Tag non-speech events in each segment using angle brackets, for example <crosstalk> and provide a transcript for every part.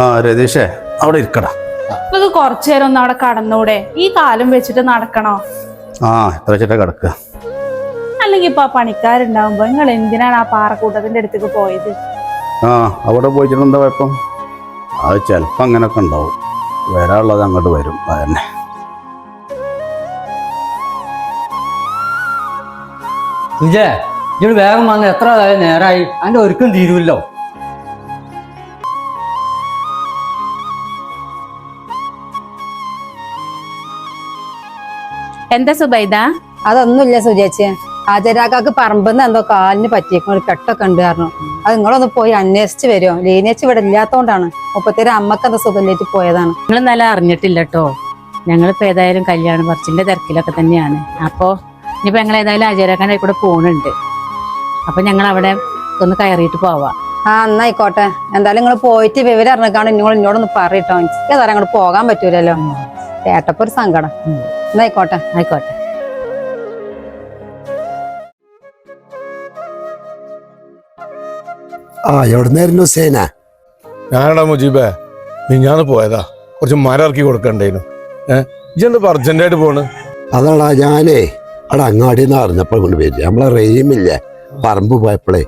ആ രതീഷേ അവിടെ ഇരിക്കടാ. നമുക്ക് കുറച്ചു നേരം ഒന്ന് അവിടെ കടന്നൂടെ? ഈ കാലം വെച്ചിട്ട് നടക്കണോ? ആ എത്ര ചിട്ട കിടക്കുക. അല്ലെങ്കിൽ ഇപ്പൊ പണിക്കാരുണ്ടാവുമ്പോ നിങ്ങൾ എന്തിനാണ് ആ പാറക്കൂട്ടത്തിന്റെ അടുത്തേക്ക് പോയത്? ആ അവിടെ പോയിട്ട് എന്താ കുഴപ്പം? അത് ചെലപ്പോ അങ്ങനൊക്കെ ഉണ്ടാവും. വരാനുള്ളത് അങ്ങോട്ട് വരും അതന്നെ വിജയ ഇയാൾ വേഗം വന്ന് എത്ര നേരായി? നേരമായി അതിന്റെ ഒരുക്കം തീരുമല്ലോ എന്താ സുബൈദ? അതൊന്നുമില്ല സുജേച്ചി. ആചാരാക്കാക്ക് പറമ്പെന്ന് എന്തോ കാലിന് പറ്റിയേക്കും ഒരു കെട്ടൊക്കെ ഉണ്ട് കാരണം അത് നിങ്ങളൊന്ന് പോയി അന്വേഷിച്ച് വരുമോ ലീനേച്ച് ഇവിടെ ഇല്ലാത്തോണ്ടാണ്. മുപ്പത്തേര് അമ്മയ്ക്ക് എന്താ സുഖമില്ലേറ്റ് പോയതാണ്. നിങ്ങൾ നല്ല അറിഞ്ഞിട്ടില്ല കേട്ടോ ഞങ്ങളിപ്പോ ഏതായാലും കല്യാണം പറച്ചിന്റെ തിരക്കിലൊക്കെ തന്നെയാണ്. അപ്പോ ഇനിയിപ്പോ ഞങ്ങൾ ഏതായാലും അജയരാക്കാന്റെ കൂടെ പോണുണ്ട്. അപ്പൊ ഞങ്ങൾ അവിടെ ഒന്ന് കയറിയിട്ട് പോവാം. ആ എന്നായിക്കോട്ടെ. എന്തായാലും നിങ്ങൾ പോയിട്ട് വിവരം അറിഞ്ഞാണ് നിങ്ങൾ എന്നോടൊന്ന് പറയട്ടോ എനിക്ക് ഏതായാലും അങ്ങോട്ട് പോകാൻ പറ്റൂലല്ലോ. കേട്ടപ്പോ ഒരു സങ്കടം. എന്നായിക്കോട്ടെ ആയിക്കോട്ടെ. ആ എവിടുന്നായിരുന്നു സേന ഞാനടാ മുജീബേ നീ ഞാൻ പോയതാ. കുറച്ച് മരം ഇറക്കി കൊടുക്കണ്ടേനു. ഏഹ് അർജന്റായിട്ട് പോണ്? അതാടാ ഞാനേ അവിടെ അങ്ങാടി നിന്ന് അറിഞ്ഞപ്പോൾ കൊണ്ട് വരിക. നമ്മളെ റെയിമില്ലേ പറമ്പ് പോയപ്പോഴേ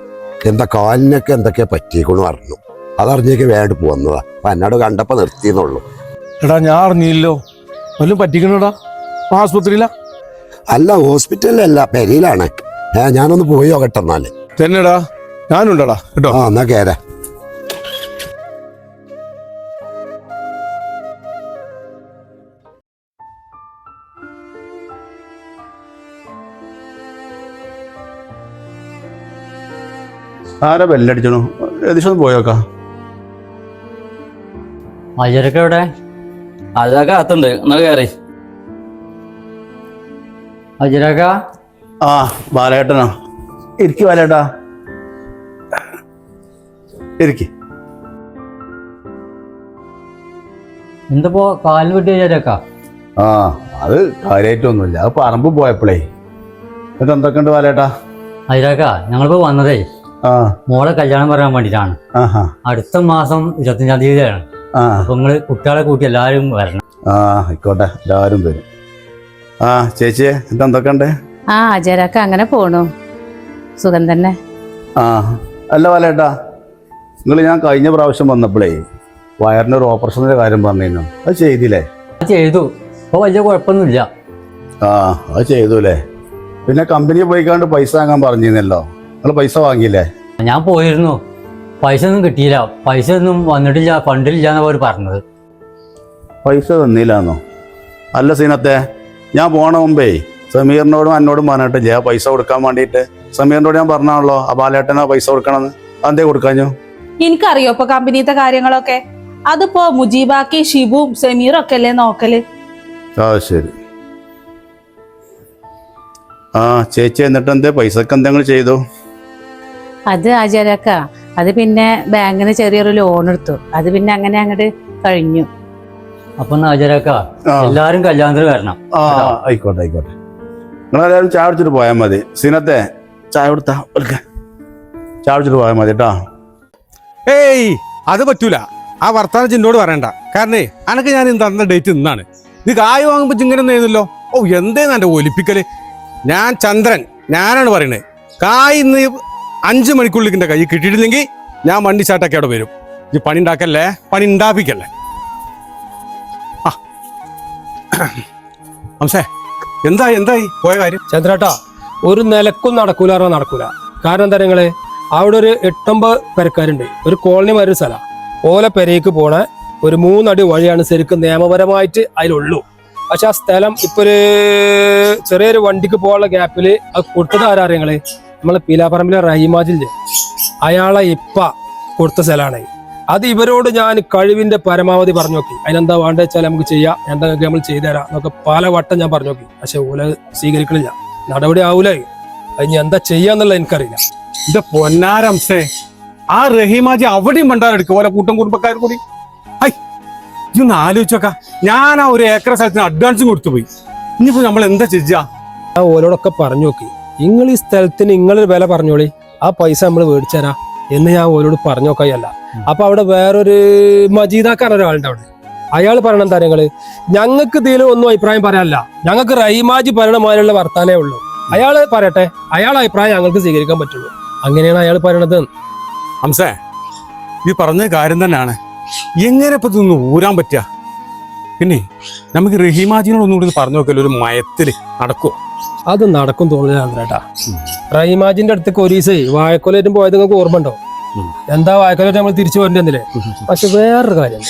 എന്താ കാലിനൊക്കെ എന്തൊക്കെയാ പറ്റിയേക്കണു അറിഞ്ഞു. അതറിഞ്ഞേക്ക് വേണ്ടി പോന്നതാ. അപ്പൊ എന്നോട് കണ്ടപ്പോ നിർത്തിയെന്നുള്ളൂ എടാ ഞാൻ അറിഞ്ഞില്ലോ വല്ലതും പറ്റിക്കണടാ? ആസ്പത്രിയിലാ? അല്ല ഹോസ്പിറ്റലിലല്ല പെരയിലാണ്. ഏ ഞാനൊന്ന് പോയോ കെട്ടെന്നാൽ തന്നെടാ. ഞാനുണ്ടടാ. കേട്ടോ? ആ എന്നാ കേരാ ആരാ ബെല്ലടിച്ചണു? ഏകദേശം ഒന്ന് പോയോക്കാ അജരക്ക എവിടെ? അതൊക്കെ അകത്തുണ്ട്. എന്നാ കയറി അജരക്ക ആ ബാലേട്ടനോ? ഇരിക്കു ബാലേട്ടാ. ഇരിക്കി. എന്തപ്പോ കാലിന് പറ്റിയ ചേരക്ക ആ അത് കാര്യമായിട്ടൊന്നുമില്ല അത് പറമ്പ് പോയപ്പോഴേ എന്നിട്ട് എന്തൊക്കെയുണ്ട് ബാലേട്ടാ? അജരക്ക ഞങ്ങളിപ്പോ വന്നതേ. ആ. മോളെ കല്യാണം പറയാൻ വേണ്ടിയിട്ടാണ് ആഹാ. അടുത്ത മാസം ഇരുപത്തഞ്ചാം തീയതിയാണ്. അപ്പൊ നിങ്ങൾ കുട്ടികളെ കൂട്ടി എല്ലാവരും വരണം. ആ ആയിക്കോട്ടെ. എല്ലാവരും വരും. ആ ചേച്ചിയെ എന്തൊക്കെ ഉണ്ട് ആ അജയരാക്ക അങ്ങനെ പോണു. സുഖം തന്നെ. ആ അല്ല വലേട്ടാ നിങ്ങൾ ഞാൻ കഴിഞ്ഞ പ്രാവശ്യം വന്നപ്പോഴേ വയറിന് ഒരു ഓപ്പറേഷന്റെ കാര്യം പറഞ്ഞിരുന്നു. അത് ചെയ്തില്ലേ? അത് ചെയ്തു. ഇപ്പൊ വലിയ കുഴപ്പമൊന്നുമില്ല. ആ അത് ചെയ്തു അല്ലേ പിന്നെ കമ്പനി പോയിക്കാണ്ട് പൈസ വാങ്ങാൻ പറഞ്ഞിരുന്നല്ലോ. നിങ്ങൾ പൈസ വാങ്ങിയില്ലേ? ഞാൻ പോയിരുന്നു. പൈസ ഒന്നും കിട്ടിയില്ല. പൈസ ഒന്നും വന്നിട്ടില്ല ഫണ്ടില്ല എന്നാ അവർ പറഞ്ഞത്. പൈസ തന്നില്ലാന്നോ? അല്ല സീനത്തെ ഞാൻ പോണ മുമ്പേ സമീറിനോടും എന്നോടും പറഞ്ഞിട്ട് ആ പൈസ കൊടുക്കാൻ വേണ്ടിയിട്ട്. സമീറിനോട് ഞാൻ പറഞ്ഞാണല്ലോ ആ ബാലേട്ടനാ പൈസ കൊടുക്കണമെന്ന് അതേ കൊടുക്കാഞ്ഞു? എനിക്കറിയോ ഇപ്പൊ കമ്പനിത്തെ കാര്യങ്ങളൊക്കെ? അതിപ്പോ മുജീബാക്കി ഷിബും സമീറും ഒക്കെ അല്ലേ നോക്കൽ? ആ ശരി. ആ ചേച്ചി എന്നിട്ട് എന്തേ? പൈസക്ക് എന്തെങ്കിലും ചെയ്തു? അത് ആചാരക്ക അത് പിന്നെ ബാങ്കിന് ചെറിയൊരു ലോൺ എടുത്തു. അത് പിന്നെ അങ്ങനെ അങ്ങോട്ട് കഴിഞ്ഞു. അപ്പൊ ഹാജരാക്കാ എല്ലാരും കല്യാണത്തിന് വരണം. ആ. ആയിക്കോട്ടെ ആയിക്കോട്ടെ. നിങ്ങളെല്ലാവരും ചായ കുടിച്ചിട്ട് പോയാൽ മതി. സീനത്തെ ചായ കൊടുത്താ. ചായ കുടിച്ചിട്ട് പോയാൽ മതി കേട്ടോ. ഏയ് അത് പറ്റൂല. ആ വർത്താനം ചിന്നോട് പറയണ്ട. കാരണം അനക്ക് ഞാൻ ഇന്ന് തന്ന ഡേറ്റ് ഇന്നാണ്. ഇത് കായ് വാങ്ങുമ്പോ ഇങ്ങനെ എഴുതുന്നല്ലോ ഓ എന്തേന്ന് എന്റെ ഒലിപ്പിക്കൽ? ഞാൻ ചന്ദ്രൻ. ഞാനാണ് പറയണത് കായ് ഇന്ന് അഞ്ച് മണിക്കുള്ളിൽ എന്റെ കൈ കിട്ടിയിട്ടില്ലെങ്കിൽ ഞാൻ വണ്ടി ചാട്ടൊക്കെ അവിടെ വരും. ഈ പണി ഉണ്ടാക്കല്ലേ? പണി ഉണ്ടാപ്പിക്കല്ലേ? <clears throat> ഹംസേ എന്താ എന്തായി പോയ കാര്യം? ചന്ദ്രേട്ടാ ഒരു നിലക്കും നടക്കൂല പറഞ്ഞാൽ നടക്കൂല. കാരണം എന്താ നിങ്ങൾ? അവിടെ ഒരു എട്ടൊമ്പത് പേരക്കാരുണ്ട്. ഒരു കോളനി മാതിരി സ്ഥല. ഓല പെരയ്ക്ക് പോണ ഒരു മൂന്നടി വഴിയാണ് ശരിക്കും നിയമപരമായിട്ട് അതിലുള്ളൂ. പക്ഷെ ആ സ്ഥലം ഇപ്പൊ ഒരു ചെറിയൊരു വണ്ടിക്ക് പോകാനുള്ള ഗ്യാപ്പിൽ അത് കൊടുത്തത് ആരാറിയങ്ങൾ നമ്മളെ പീലാപ്പറമ്പിലെ റഹിമാജില്ലേ? അയാളെ ഇപ്പ കൊടുത്ത സ്ഥലമാണ്. അത് ഇവരോട് ഞാൻ കഴിവിന്റെ പരമാവധി പറഞ്ഞു നോക്കി. അതിനെന്താ വേണ്ടത് വെച്ചാൽ നമുക്ക് ചെയ്യാം. എന്തൊക്കെ നമ്മൾ ചെയ്തുതരാം. എന്നൊക്കെ പല വട്ടം ഞാൻ പറഞ്ഞു നോക്കി. പക്ഷെ ഓല സ്വീകരിക്കണില്ല. നടപടി ആവൂലേ? അത് ഇനി എന്താ ചെയ്യാന്നുള്ളത് എനിക്കറിയില്ല. ഇത് പൊന്നാരംസേ ആ റഹീമാജി അവിടെയും മണ്ടാരെടുക്കും ഓല കൂട്ടം കുടുംബക്കാർ കൂടി. ഇന്ന് ഇതൊന്ന് ആലോചിച്ചോക്ക ഞാൻ ആ ഒരു ഏക്കർ സ്ഥലത്തിന് അഡ്വാൻസും കൊടുത്തു പോയി. ഇനിയിപ്പോ നമ്മൾ എന്താ ചെയ്യാ? ആ ഓലോടൊക്കെ പറഞ്ഞു നോക്കി. നിങ്ങൾ ഈ സ്ഥലത്തിന് നിങ്ങളൊരു വില പറഞ്ഞോളി. ആ പൈസ നമ്മൾ മേടിച്ചു തരാ എന്ന് ഞാൻ ഓരോട് പറഞ്ഞു നോക്കായല്ല അപ്പൊ അവിടെ വേറൊരു മജീദാക്കാൻ ഒരാളുണ്ട് അവിടെ. അയാൾ പറയണ എന്താ ഞങ്ങൾക്ക് ഇതിൽ ഒന്നും അഭിപ്രായം പറയാനല്ല. ഞങ്ങൾക്ക് റൈമാജി പറയണ മാതിരിയുള്ള വർത്താനേ ഉള്ളൂ. അയാൾ പറയട്ടെ അയാൾ അഭിപ്രായം ഞങ്ങൾക്ക് സ്വീകരിക്കാൻ പറ്റുള്ളൂ. അങ്ങനെയാണ് അയാൾ പറയണത്. ഹംസേ ഈ പറഞ്ഞ കാര്യം തന്നെയാണ്. എങ്ങനെ ഇപ്പൊ ഇതൊന്ന് ഊരാൻ പറ്റുക? പിന്നെ നമുക്ക് റഹീമാജിനോട് ഒന്നുകൂടി കൂടി പറഞ്ഞു നോക്കല്ലോ ഒരു മയത്തിൽ നടക്കുവോ? അത് നടക്കും തോന്നില്ല ചന്ദ്രേട്ടാ. റൈമാജിന്റെ അടുത്തേക്ക് ഒരീസേ വായക്കൊലേറ്റും പോയത് നിങ്ങൾക്ക് ഓർമ്മ ഉണ്ടോ. എന്താ വായിക്കാൻ നമ്മൾ തിരിച്ചു വരേണ്ടതില്ലേ പക്ഷെ വേറൊരു കാര്യം.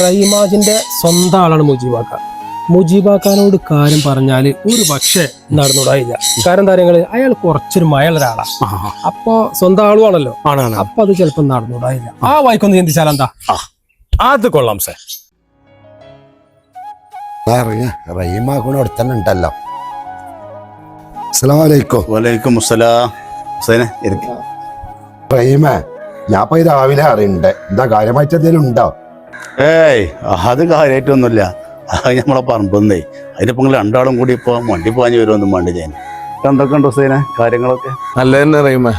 റൈമാജിന്റെ സ്വന്തം ആളാണ് മുജീബാക്ക. മുജീബാക്കാനോട് കാര്യം പറഞ്ഞാൽ ഒരു പക്ഷേ നടന്നുകൂടായില്ല കാരണം താരങ്ങൾ അയാൾ കുറച്ചൊരു മയുള്ള ഒരാളാ ആ, ആ, അപ്പൊ സ്വന്തം ആളുമാണല്ലോ അപ്പൊ അത് ചിലപ്പോ നടന്നുകൂടായില്ല ആ വായിക്കൊന്ന് ചിന്തിച്ചാൽ എന്താ? അത് കൊള്ളാം സാർ. അവിടെ തന്നെ ഉണ്ടല്ലോ. അസ്സലാമലൈക്കും വലൈക്കും അസ്സലാം. ഹുസൈനെ ഇരിക്ക. റഹീമേ ഞാൻ ഇപ്പൊ രാവിലെ അറിയണ്ടേ? എന്താ കാര്യമായിട്ട് എന്തെങ്കിലും ഉണ്ടോ? ഏയ് അത് കാര്യമായിട്ടൊന്നുമില്ല. അത് നമ്മളെ പറമ്പേ അതിനിപ്പോ നിങ്ങൾ രണ്ടാളും കൂടി ഇപ്പൊ വണ്ടി പാഞ്ഞു വരുമൊന്നും വേണ്ടി ഞാൻ. എന്തൊക്കെ ഉണ്ട് ഹുസൈനെ? കാര്യങ്ങളൊക്കെ? നല്ല തന്നെ അറിയുമ്പോ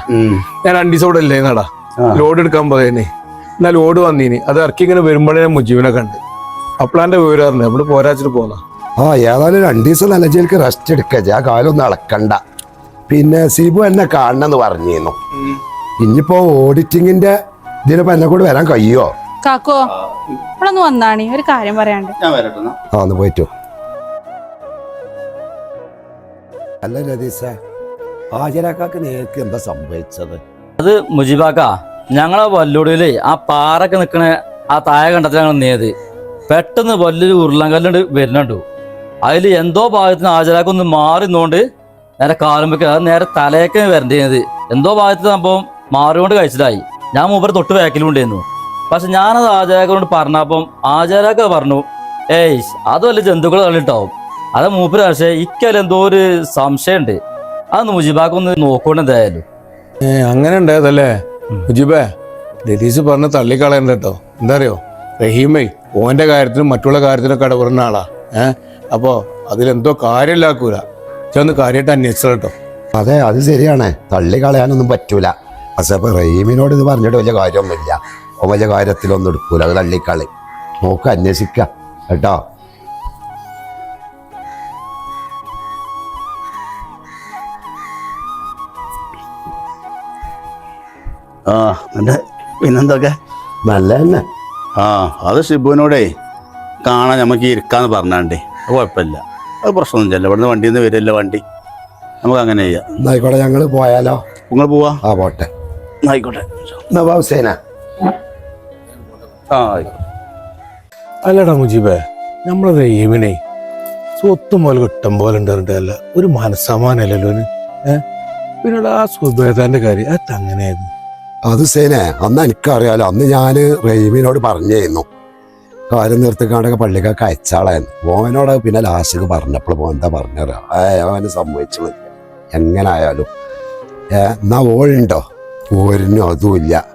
ഞാൻ രണ്ടു ദിവസം ഇവിടെ ഇല്ലേ നടാ ലോഡ് എടുക്കാൻ പോയേനെ. എന്നാ ലോഡ് വന്നീനി. അത് ഇറക്കി ഇങ്ങനെ വരുമ്പോഴേ ഞാൻ മുജീബിനെ കണ്ട്. അപ്പളാന്റെ വിവരം അറിഞ്ഞു നമ്മൾ പോരാച്ചിട്ട് പോന്നാ. ആ ഏതായാലും രണ്ടു ദിവസം നല്ല ജയിലേക്ക് റെസ്റ്റ് എടുക്ക. ആ കാലൊന്നും അളക്കണ്ട പിന്നെ സിബു എന്നെ കാണണമെന്ന് പറഞ്ഞിരുന്നു. ഇനിയിപ്പോ ഓഡിറ്റിങ്ങിന്റെ ഇതിലിപ്പോ എന്നെ കൂടെ വരാൻ കഴിയോ? കാക്കോ ഇപ്പോഴൊന്ന് വന്നാണി ഒരു കാര്യം പറയാണ്ട്. ഞാൻ വരട്ടെ. ആ ഒന്ന് പോയിട്ടു അല്ല രതീശ ഹാജരാക്കാക്ക് നേർക്ക് എന്താ സംഭവിച്ചത്? അത് മുജിബാക്ക ഞങ്ങളെ വല്ലൂടിയിൽ ആ പാറൊക്കെ നിൽക്കണ ആ താഴെ കണ്ടത്തിൽ ഞങ്ങൾ നീയത് പെട്ടെന്ന് വലിയൊരു ഉരുളങ്കല്ലുണ്ട് വരുന്നുണ്ടു. അതിൽ എന്തോ ഭാഗത്തിന് ഹാജരാക്കൊന്ന് മാറി നിന്നുകൊണ്ട് നേരെ കാലം അത് നേരെ തലയൊക്കെ വരണ്ടത് എന്തോ ഭാഗത്ത് സംഭവം മാറിക്കൊണ്ട് കഴിച്ചതായി. ഞാൻ മൂപ്പർ തൊട്ട് വേക്കിലുണ്ടായിരുന്നു. പക്ഷെ ഞാനത് ആചാരക്കാരോട് പറഞ്ഞപ്പം ആചാരക്ക പറഞ്ഞു ഏയ് അത് വല്ല ജന്തുക്കൾ തള്ളിട്ടാവും അത് മൂപ്പര് പക്ഷേ ഇക്കല്ല എന്തോ ഒരു സംശയമുണ്ട്. അത് മുജിബാക്കൊന്ന് നോക്കണം എന്തായാലും. ഏ അങ്ങനെ ഉണ്ടായതല്ലേ? മുജിബേ ദലീസ് പറഞ്ഞ തള്ളിക്കളയണ്ട കേട്ടോ. എന്താ അറിയോ റഹീമേ ഓന്റെ കാര്യത്തിനും മറ്റുള്ള കാര്യത്തിനൊക്കെ ഇടപെടുന്ന ആളാ. ഏ അപ്പോ അതിലെന്തോ കാര്യമില്ലാക്കൂല ചെന്ന് കാര്യമായിട്ട് അന്വേഷിച്ചോ കേട്ടോ. അതെ അത് ശരിയാണ്. തള്ളി കളയാനൊന്നും പറ്റൂല. പക്ഷെ ഇപ്പൊ റഹീമിനോട് ഇത് പറഞ്ഞിട്ട് വലിയ കാര്യമൊന്നുമില്ല. ഓ വലിയ കാര്യത്തിലൊന്നും എടുക്കൂല. അത് തള്ളിക്കളി നോക്ക് അന്വേഷിക്ക. കേട്ടോ? ആ എന്നിട്ട് പിന്നെന്തൊക്കെ? നല്ല തന്നെ ആ അത് ഷിബുവിനോടേ കാണാൻ നമുക്ക് ഇരിക്കാന്ന് പറഞ്ഞാണ്ടേ. അത് കുഴപ്പമില്ല. അത് പ്രശ്നമൊന്നും പ്രശ്നമൊന്നുമില്ല ഇവിടുന്ന് വണ്ടിയിൽ നിന്ന് വരില്ല വണ്ടി. നമുക്ക് അങ്ങനെ ചെയ്യാം. ആയിക്കോട്ടെ ഞങ്ങൾ പോയാലോ? നിങ്ങൾ പോവാ? ആ പോട്ടെ. ആയിക്കോട്ടെ. നവാബ് സേന ഹുസൈന. ആ ആയിക്കോട്ടെ. അല്ലടാ മുജീബേ നമ്മളത് റഹീമിനെ സ്വത്ത് പോലെ കിട്ടും പോലെ ഉണ്ടല്ല ഒരു മനസ്സമാനല്ലോ ഏഹ് പിന്നീട് ആ സുബേദാന്റെ കാര്യം അത് അങ്ങനെയായിരുന്നു. അത് സേന അന്ന് എനിക്കറിയാലോ അന്ന് ഞാൻ റഹീമിനോട് പറഞ്ഞിരുന്നു. കാര്യം നിർത്തിക്കാണ്ടൊക്കെ പള്ളിക്കൊക്കെ അയച്ചാളായിരുന്നു. മോനോട് പിന്നെ ലാസ്റ്റ് പറഞ്ഞപ്പോൾ മോൻ എന്താ പറഞ്ഞറിയാം അവന് സംഭവിച്ചത് എങ്ങനെ ആയാലും ഏ, എന്നാ ഓളുണ്ടോ? ഓരിനും അതുമില്ല.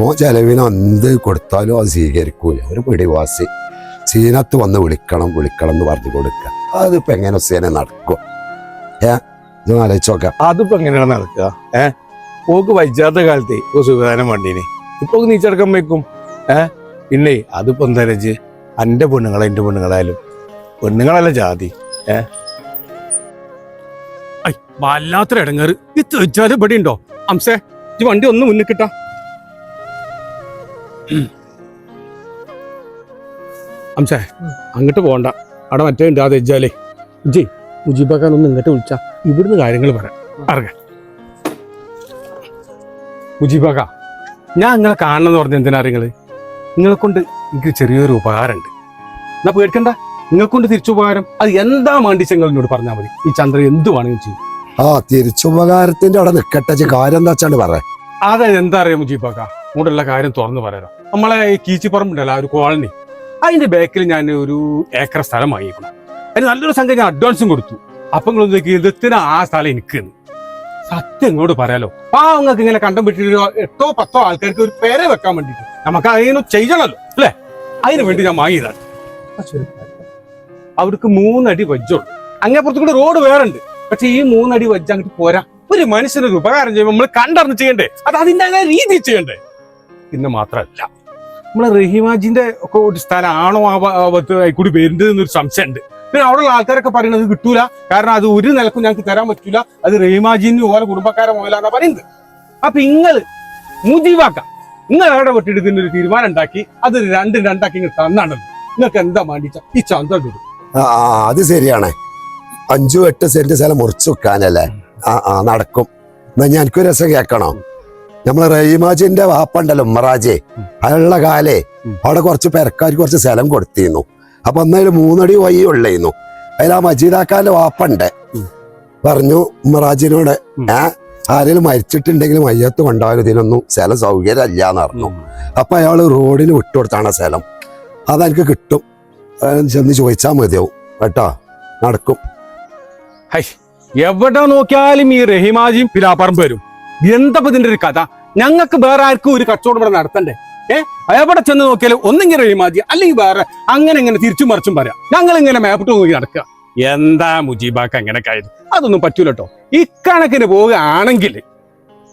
ഓ ചെലവിന് എന്ത് കൊടുത്താലും അത് സ്വീകരിക്കൂല. ഒരു പിടിവാസി സീനത്ത് വന്ന് വിളിക്കണം വിളിക്കണം എന്ന് പറഞ്ഞു കൊടുക്കുക അതിപ്പോ എങ്ങനെ സീന നടക്കും? ഏ? ഇത് ആലോചിച്ചോക്കാം അതിപ്പോ എങ്ങനെയാണ് നടക്കുക? ഏ? പോക്ക് വൈജാത്ത കാലത്തെ ഇപ്പൊ സുഖദാനം വണ്ടീനെ. ഇപ്പൊ നീച്ചടക്കം വെക്കും ഏഹ് പിന്നെ അതിപ്പോ എന്താ വെച്ച് അന്റെ പെണ്ണുങ്ങളെ എന്റെ പെണ്ണുങ്ങളായാലും. പെണ്ണുങ്ങളല്ല ജാതി. വല്ലാത്തൊരു ഇടങ്ങേറ് ഇത് ചോദിച്ചാലും ഇവിടെ ഉണ്ടോ അംസേ ഈ വണ്ടി ഒന്ന് മുന്നിൽ കിട്ടാ. അംസേ അങ്ങോട്ട് പോകണ്ട. അവിടെ മറ്റേ ഉണ്ട് അത് വെച്ചാലേ ജി മുജീബാക്കാൻ ഒന്ന് ഇങ്ങോട്ട് വിളിച്ചാ. ഇവിടുന്ന് കാര്യങ്ങൾ പറയാം. അറിയ മുജീബാക്ക ഞാൻ നിങ്ങളെ കാണണമെന്ന് പറഞ്ഞ എന്തിനാ നിങ്ങൾ നിങ്ങളെ കൊണ്ട് എനിക്ക് ചെറിയൊരു ഉപകാരമുണ്ട്. എന്നാ പേടിക്കണ്ട. നിങ്ങളെ കൊണ്ട് തിരിച്ചുപകാരം. അത് എന്താ വേണ്ടിച്ച് നിങ്ങൾ എന്നോട് പറഞ്ഞാൽ മതി. ഈ ചന്ദ്രൻ എന്ത് വേണമെങ്കിലും ചെയ്യും. ആ തിരിച്ചുപകാരത്തിന്റെ അവിടെ നിക്കട്ടെ കാര്യം എന്താ വെച്ചാണ്ട് പറ. അതെ എന്താ അറിയാം മുജീബാക്ക? ഇങ്ങോട്ടുള്ള കാര്യം തുറന്നു പറയാം നമ്മളെ ഈ കീച്ചിപ്പറമ്പുണ്ടല്ലോ ഒരു കോളനി. അതിന്റെ ബാക്കിൽ ഞാൻ ഒരു ഏക്കർ സ്ഥലം വാങ്ങിക്കണം അതിന് നല്ലൊരു സംഖ്യ ഞാൻ അഡ്വാൻസും കൊടുത്തു. അപ്പൊ നിങ്ങൾ ഇതത്തിന് ആ സ്ഥലം എനിക്ക് സത്യം ഇങ്ങോട്ട് പറയാലോ. പാവങ്ങൾക്ക് ഇങ്ങനെ കണ്ടം വിട്ടിട്ട് എട്ടോ പത്തോ ആൾക്കാർക്ക് ഒരു പേരെ വെക്കാൻ വേണ്ടിട്ട് നമുക്ക് അതിനു ചെയ്യണല്ലോ അല്ലേ? അതിന് വേണ്ടി ഞാൻ വാങ്ങിയതാണ്. അവർക്ക് മൂന്നടി വജ്ജുള്ളൂ. അങ്ങേപ്പുറത്ത് കൂടെ റോഡ് വേറെ ഉണ്ട് പക്ഷെ ഈ മൂന്നടി വെച്ച് അങ്ങോട്ട് പോരാ. ഒരു മനുഷ്യനൊരു ഉപകാരം ചെയ്യുമ്പോൾ നമ്മൾ കണ്ടറിഞ്ഞ് ചെയ്യണ്ടേ? അത് അതിന്റെ രീതി ചെയ്യണ്ടേ? ഇന്ന് മാത്രമല്ല നമ്മളെ റഹിമാജിന്റെ ഒക്കെ ഒരു സ്ഥലമാണോ ആ കൂടി വരുന്നത് എന്നൊരു സംശയമുണ്ട്. പിന്നെ അവിടെയുള്ള ആൾക്കാരൊക്കെ പറയുന്നത് കിട്ടൂല. കാരണം അത് ഒരു നിലക്കും ഞങ്ങൾക്ക് തരാൻ പറ്റൂല. അത് റഹീമാജിന് ഓരോ കുടുംബക്കാരെ മുതലാന്നാ പറയുന്നത്. അപ്പൊ ഇങ്ങൾ മുജീവാക്ക നിങ്ങൾ അവിടെ വിട്ടിട്ട് ഒരു തീരുമാനം ഉണ്ടാക്കി? അത് രണ്ടും രണ്ടാക്കി ഇങ്ങനെ തന്നാണല്ലോ. നിങ്ങൾക്ക് എന്താ മാണ്ടിച്ച ഈ ചന്ത അത് ശരിയാണ്. അഞ്ചു എട്ട് സെന്റ് സ്ഥലം മുറിച്ചു വെക്കാനല്ലേ? ആ ആ നടക്കും. എന്നാ ഞാൻ എനിക്കൊരു രസം കേൾക്കണോ? നമ്മളെ റഹീമാജിന്റെ വാപ്പണ്ടല്ലോ ഉമ്മറാജെ. അയാളുടെ കാലേ അവിടെ കുറച്ച് പെരക്കാർക്ക് കുറച്ച് സ്ഥലം കൊടുത്തിരുന്നു. അപ്പൊ അന്നതിൽ മൂന്നടി വഴി ഉള്ളേന്നു അതിൽ ആ മജീദാക്കാന്റെ വാപ്പണ്ട്. പറഞ്ഞു ഉമ്മറാജിനോട് ഏ ആരെങ്കിലും മരിച്ചിട്ടുണ്ടെങ്കിലും മയ്യത്ത് കൊണ്ടാലും ഇതിനൊന്നും സ്ഥലം സൗകര്യമല്ല എന്ന് പറഞ്ഞു അപ്പൊ അയാൾ റോഡിന് വിട്ടുകൊടുത്താണ് കൊടുത്താണ് സ്ഥലം. അതെനിക്ക് കിട്ടും. ചെന്ന് ചോദിച്ചാൽ മതിയാവും. കേട്ടോ? നടക്കും. ഹൈ എവിടെ നോക്കിയാലും ഈ റഹിമാജിയും പിലാപ്പറമ്പ് വരും. എന്താ ഇതിന്റെ ഒരു കഥ? ഞങ്ങൾക്ക് വേറെ ആർക്കും ഒരു കച്ചവടം ഇവിടെ നടത്തണ്ടേ? ഏഹ് എവിടെ ചെന്ന് നോക്കിയാലും ഒന്നെങ്കിൽ റഹിമാജി അല്ലെങ്കിൽ വേറെ അങ്ങനെ ഇങ്ങനെ തിരിച്ചും മറിച്ചും പറയാം. ഞങ്ങൾ ഇങ്ങനെ മേപ്പിട്ട് നോക്കി നടക്കുക. എന്താ മുജീബാക്ക് അങ്ങനെ കാര്യം അതൊന്നും പറ്റൂല കേട്ടോ ഇക്കണക്കിന് പോവുകയാണെങ്കിൽ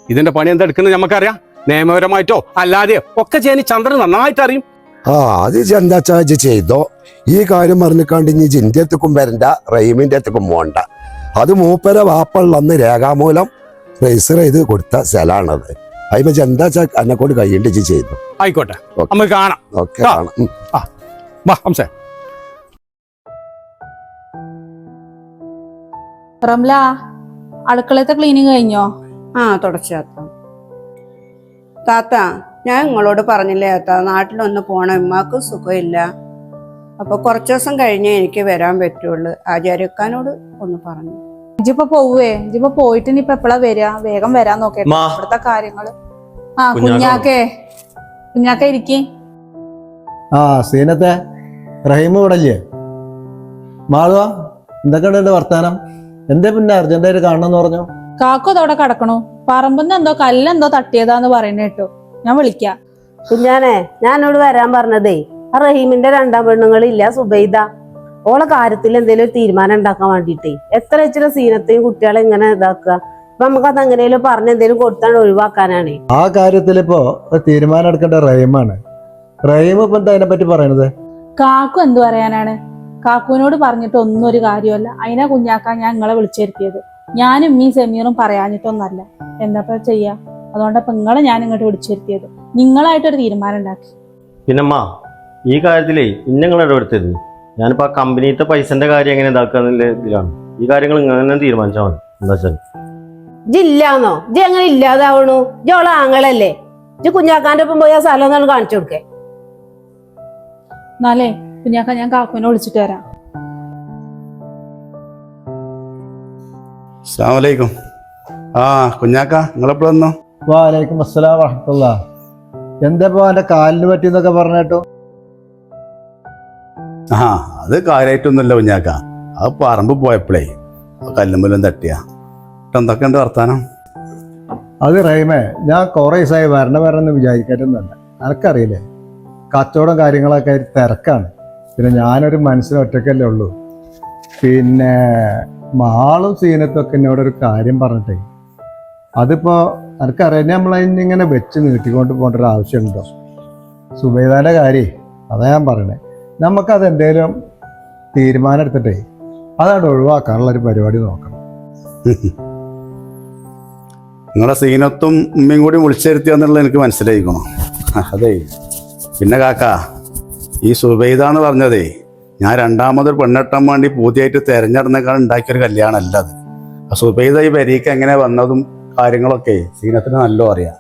ഇതിന്റെ പണി എന്താ എടുക്കുന്നത് നമുക്കറിയാം? നിയമപരമായിട്ടോ അല്ലാതെ ഒക്കെ ചെയ്യാൻ ചന്ദ്രൻ നന്നായിട്ട് അറിയും. ആ അത് എന്താ ചെയ്തോ? ഈ കാര്യം പറഞ്ഞിക്കാണ്ട് ഇനി ജിന്റെ എത്തിക്കും വരണ്ട റഹീമിന്റെ എത്തിക്കും പോണ്ട. അത് മൂപ്പര വാപ്പള്ള അന്ന് രേഖാമൂലം രജിസ്റ്റർ ചെയ്ത് കൊടുത്ത സ്ഥലമാണത് അതിപ്പോ എന്താ വെച്ചാൽ എന്നെ കൊണ്ട് കൈയിണ്ട് ചെയ്തു. ആയിക്കോട്ടെ. നമുക്ക് കാണാം. ഓക്കെ ആ. കാണാം. റംല അടുക്കളത്തെ ക്ലീനിങ് കഴിഞ്ഞോ? ആ തുടച്ചാത്ത താത്ത. ഞാൻ നിങ്ങളോട് പറഞ്ഞില്ലേ താത്ത നാട്ടിലൊന്ന് പോണം ഇമ്മാക്കും സുഖമില്ല. അപ്പൊ കുറച്ച് ദിവസം കഴിഞ്ഞേ എനിക്ക് വരാൻ പറ്റുള്ളൂ. ആചാര്യക്കാനോട് ഒന്ന് പറഞ്ഞു. ഇജിപ്പോ പോവേ ഇജിപ്പോ പോയിട്ട് ഇനിയിപ്പൊ എപ്പോഴാ വരിക വേഗം വരാൻ നോക്കട്ടെ. അവിടുത്തെ ഇവിടുത്തെ കാര്യങ്ങൾ. ആ കുഞ്ഞാക്ക. കുഞ്ഞാക്കേ. ഇരിക്കി. ആ സീനത്തെ റഹീം ഇവിടല്ലേ മാളുവ എന്തൊക്കെയുണ്ട് എന്റെ വർത്താനം? എന്തേ പിന്നെ അർജന്റായിട്ട് കാണണമെന്ന് പറഞ്ഞു? കാക്കോ അതവിടെ കിടക്കണു. പറമ്പെന്ന് എന്തോ കല്ലെന്തോ തട്ടിയതാന്ന് പറയുന്ന കേട്ടു. ഞാൻ വിളിക്കാം. കുഞ്ഞാനെ ഞാനോട് വരാൻ പറഞ്ഞതേ ആ റഹീമിന്റെ രണ്ടാം പെണ്ണുങ്ങളില്ല സുബൈദ. ഓളെ കാര്യത്തിൽ എന്തെങ്കിലും ഒരു തീരുമാനം ഉണ്ടാക്കാൻ വേണ്ടിയിട്ടേ. എത്ര വെച്ചിട്ട് സീനത്തെയും കുട്ടികളെ ഇങ്ങനെ ഇതാക്കുക? അപ്പൊ അത് എങ്ങനെയും പറഞ്ഞ് എന്തെങ്കിലും കൊടുത്താണ് ഒഴിവാക്കാനാണ്. ആ കാര്യത്തിൽ ഇപ്പോ തീരുമാനം എടുക്കേണ്ട റഹീമാണ്. റഹീം ഇപ്പൊ എന്താ അതിനെപ്പറ്റി പറയണത്? കാക്കു എന്തു പറയാനാണ്? കാക്കുവിനോട് പറഞ്ഞിട്ട് ഒന്നും ഒരു കാര്യമല്ല അതിനെ കുഞ്ഞാക്കാൻ ഞാൻ നിങ്ങളെ വിളിച്ചിരുത്തിയത്. ഞാനും ഈ സെമീറും പറയാഞ്ഞിട്ടൊന്നല്ല. എന്താ ചെയ്യാ? അതുകൊണ്ടപ്പോ നിങ്ങളെ ഞാൻ ഇങ്ങോട്ട് വിളിച്ചിരുത്തിയത്. നിങ്ങളായിട്ടൊരു തീരുമാനം ഉണ്ടാക്കി. പിന്നമ്മ ഈ കാര്യത്തിലേ ഇന്നങ്ങൾ ഇടപെടുത്തരുത് ഞാനിപ്പോൾ ആ കമ്പനിത്തെ പൈസന്റെ കാര്യം എങ്ങനെ ഇതാക്കാന്നുള്ള ഇതിലാണ്. ഈ കാര്യങ്ങൾ ഇങ്ങനെ തീരുമാനിച്ചാൽ മതി. എന്താ വെച്ചാൽ ജില്ലാന്നോ ജി അങ്ങനെ ഇല്ലാതാവണു. ജി ഓളെ ആങ്ങളല്ലേ? ജി കുഞ്ഞാക്കാന്റെ ഒപ്പം പോയി ആ സ്ഥലം ഒന്നാണ് കാണിച്ചു കൊടുക്കേ. എന്നാലേ കുഞ്ഞാക്ക ഞാൻ കാക്കുവിനെ വിളിച്ചിട്ട് വരാം. അസ്സാം വലൈക്കും ആ കുഞ്ഞാക്ക നിങ്ങളെപ്പോഴെന്നോ വാലൈക്കും അസ്സലാം വാഹത്തുള്ള എന്താ ഇപ്പൊ എന്റെ കാലിന് പറ്റിയെന്നൊക്കെ പറഞ്ഞേട്ടോ? ആ അത് കാര്യമായിട്ടൊന്നുമില്ല കുഞ്ഞാക്ക. അത് പറമ്പ് പോയപ്പോഴേ കല്ലുമ്പലും എന്തൊക്കെ ഉണ്ട് വർത്താനം? അത് റൈമേ ഞാൻ കുറെ ദിവസമായി വരണ വരണമെന്ന് വിചാരിക്കരുന്നല്ല എനിക്കറിയില്ലേ കച്ചവടം കാര്യങ്ങളൊക്കെ ഒരു തിരക്കാണ്. പിന്നെ ഞാനൊരു മനസ്സിന് ഒറ്റക്കല്ലേ ഉള്ളൂ. പിന്നെ മാളും സീനത്തൊക്കെ എന്നോട് ഒരു കാര്യം പറഞ്ഞിട്ടേ. അതിപ്പോ എനിക്കറിയാം നമ്മളതിനിങ്ങനെ വെച്ച് നീട്ടിക്കൊണ്ട് പോകേണ്ട ഒരു ആവശ്യമുണ്ടോ? സുബൈദാന്റെ കാര്യം അതാ ഞാൻ പറയണേ. നമുക്കത് എന്തേലും തീരുമാനം എടുത്തിട്ടേ അതാണ് ഒഴിവാക്കാനുള്ള ഒരു പരിപാടി നോക്കണം. നിങ്ങളെ സീനത്തും ഉമ്മയും കൂടി വിളിച്ചിരുത്തി എന്നുള്ളത് എനിക്ക് മനസ്സിലായിക്കണം. അതെ. പിന്നെ കാക്ക ഈ സുബൈദ എന്ന് പറഞ്ഞതേ ഞാൻ രണ്ടാമതൊരു പെണ്ണെട്ടാൻ വേണ്ടി പൂതിയായിട്ട് തെരഞ്ഞെടുന്നേക്കാൾ ഉണ്ടാക്കിയൊരു കല്യാണമല്ല അത്. ആ സുബൈദ ഈ വരിക്ക് എങ്ങനെ വന്നതും കാര്യങ്ങളൊക്കെ സീനത്തിന് നല്ല അറിയാം.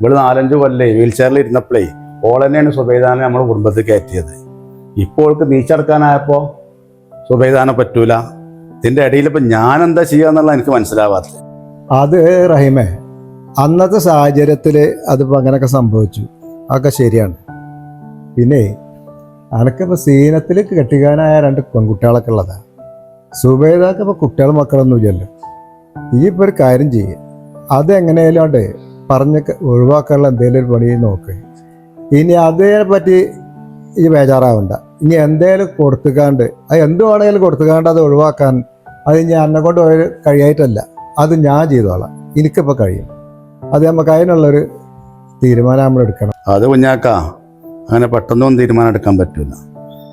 ഇവൾ നാലഞ്ച് കൊല്ലേ വീൽ ചെയറിൽ ഇരുന്നപ്പോഴേ ഓൾ തന്നെയാണ് സുബൈദാനെ നമ്മുടെ കുടുംബത്തിൽ കയറ്റിയത്. ഇപ്പോൾ നീച്ചടക്കാനായപ്പോൾ സുബൈദാനെ പറ്റൂല. ഇതിന്റെ ഇടയിൽ ഇപ്പം ഞാൻ എന്താ ചെയ്യുക എന്നുള്ളത് എനിക്ക് മനസ്സിലാവാത്തത്. അത് റഹിമേ അന്നത്തെ സാഹചര്യത്തിൽ അതിപ്പോൾ അങ്ങനെയൊക്കെ സംഭവിച്ചു. അതൊക്കെ ശരിയാണ്. പിന്നെ അനക്കിപ്പോൾ സീനത്തിലേക്ക് കെട്ടിക്കാനായ രണ്ട് പെൺകുട്ടികളൊക്കെ ഉള്ളതാ. സുബേദാക്ക് ഇപ്പോൾ കുട്ടികളും മക്കളൊന്നും ഇല്ലല്ലോ. ഈ ഇപ്പോൾ ഒരു കാര്യം ചെയ്യുക അത് എങ്ങനെയാലും പറഞ്ഞ് ക- ഒഴിവാക്കാനുള്ള എന്തെങ്കിലും ഒരു പണി നോക്ക്. ഇനി അതിനെ പറ്റി ഈ ബേജാറാവണ്ട. ഇനി എന്തേലും കൊടുത്തുകാണ്ട് അത് എന്ത് വേണമെങ്കിലും കൊടുത്തുകാണ്ട് അത് ഒഴിവാക്കാൻ അത് ഇനി എന്നെ കൊണ്ട് ഒരു കഴിയായിട്ടല്ല. അത് ഞാൻ ചെയ്തോളാം. എനിക്കിപ്പോൾ കഴിയും. അത് നമുക്ക് അതിനുള്ളൊരു തീരുമാനം നമ്മൾ എടുക്കണം. അത് കുഞ്ഞാക്കാ അങ്ങനെ പെട്ടെന്നൊന്നും തീരുമാനം എടുക്കാൻ പറ്റില്ല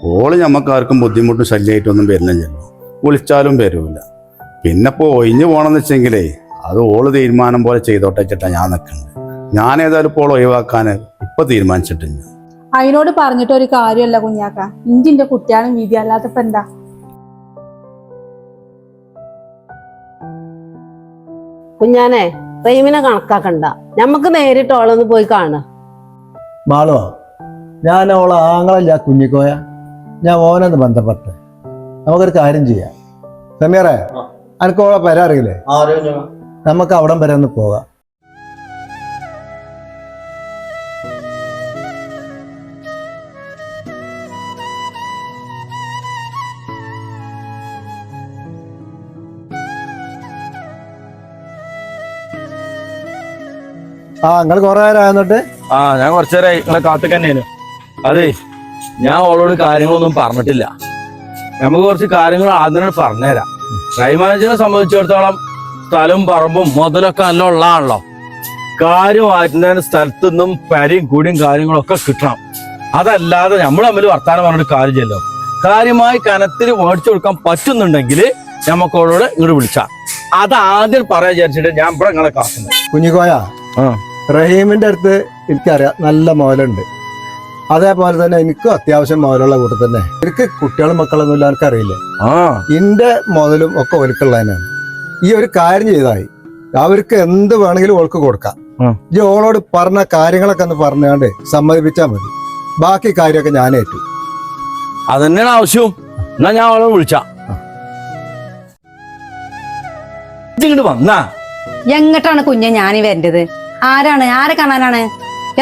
ഓൾ ഞമ്മക്ക് ആർക്കും ബുദ്ധിമുട്ടും ശല്യമായിട്ടൊന്നും വരുന്നില്ലല്ലോ. വിളിച്ചാലും വരൂല. പിന്നെ ഇപ്പോൾ ഒഴിഞ്ഞു പോകണമെന്ന് വെച്ചെങ്കിലേ അത് ഓൾ തീരുമാനം പോലെ ചെയ്തോട്ടെ ചേട്ടാ ഞാൻ നിൽക്കുന്നത് ഞാൻ ഏതായാലും ഇപ്പോൾ ഒഴിവാക്കാൻ ഇപ്പൊ തീരുമാനിച്ചിട്ടില്ല. അതിനോട് പറഞ്ഞിട്ട് ഒരു കാര്യമല്ല കുഞ്ഞാക്ക. ഇഞ്ചിന്റെ കുട്ടിയാണ് വിധി അല്ലാത്തപ്പോ എന്താ? കുഞ്ഞാനെ പ്രേമിനെ കണക്കാക്കണ്ട. നമ്മക്ക് നേരിട്ട് ഓളൊന്ന് പോയി കാണോ. മാളോ ഞാൻ അവളെ ആങ്ങളല്ല കുഞ്ഞിക്കോയ. ഞാൻ ഓനൊന്ന് ബന്ധപ്പെട്ട്. നമുക്കൊരു കാര്യം ചെയ്യാം. സമീറേ അനക്ക് ഓളെ പെര അറിയില്ലേ നമുക്ക് അവിടം വരെ ഒന്ന് പോകാം. ആ നിങ്ങൾ കുറെ നേരം ആയിരുന്നിട്ട് ആ ഞാൻ കുറച്ചു നേരമായി നിങ്ങളെ കാത്തൊക്കെ തന്നെയാണ് അതെ ഞാൻ അവളോട് കാര്യങ്ങളൊന്നും പറഞ്ഞിട്ടില്ല. നമുക്ക് കുറച്ച് കാര്യങ്ങൾ ആദ്യം പറഞ്ഞുതരാം. ക്രൈം മാനേജറെ സംബന്ധിച്ചിടത്തോളം സ്ഥലവും പറമ്പും മുതലൊക്കെ നല്ല ഉള്ളതാണല്ലോ. കാര്യമായിട്ടുള്ള സ്ഥലത്തു നിന്നും പരിയും കൂടിയും കാര്യങ്ങളൊക്കെ കിട്ടണം. അതല്ലാതെ നമ്മൾ തമ്മിൽ വർത്താനം പറഞ്ഞിട്ട് കാര്യമില്ലല്ലോ. കാര്യമായി കനത്തിൽ മേടിച്ചു കൊടുക്കാൻ പറ്റുന്നുണ്ടെങ്കിൽ നമുക്ക് അവളോട് ഇങ്ങോട്ട് വിളിച്ചാൽ അത് ആദ്യം പറയാൻ വിചാരിച്ചിട്ട് ഞാൻ ഇവിടെ നിങ്ങളെ കാക്കുന്നത് കുഞ്ഞിക്കോയ ആ. റഹീമിന്റെ അടുത്ത് എനിക്കറിയാം നല്ല മോലുണ്ട് അതേപോലെ തന്നെ എനിക്കും അത്യാവശ്യം മോലുള്ള കൂട്ടത്തിൽ തന്നെ. എനിക്ക് കുട്ടികളും മക്കളൊന്നും ഇല്ല എനിക്കറിയില്ലേ. എന്റെ മുതലും ഒക്കെ ഒലുക്കുള്ളതിനാണ് ഈ ഒരു കാര്യം ചെയ്തായി. അവർക്ക് എന്ത് വേണമെങ്കിലും ഓൾക്ക് കൊടുക്കാം. ഈ ഓളോട് പറഞ്ഞ കാര്യങ്ങളൊക്കെ ഒന്ന് പറഞ്ഞാണ്ട് സമ്മതിപ്പിച്ചാൽ മതി. ബാക്കി കാര്യമൊക്കെ ഞാൻ ഏറ്റു. അതന്നെയാണ് ആവശ്യവും. എന്നാ ഞാൻ അവളെ വിളിച്ച. ഇങ്ങോട്ട് വന്നാ. എങ്ങട്ടാണ് കുഞ്ഞെ ഞാൻ വരേണ്ടത്? ആരാണ്? ആരെ കാണാനാണ്?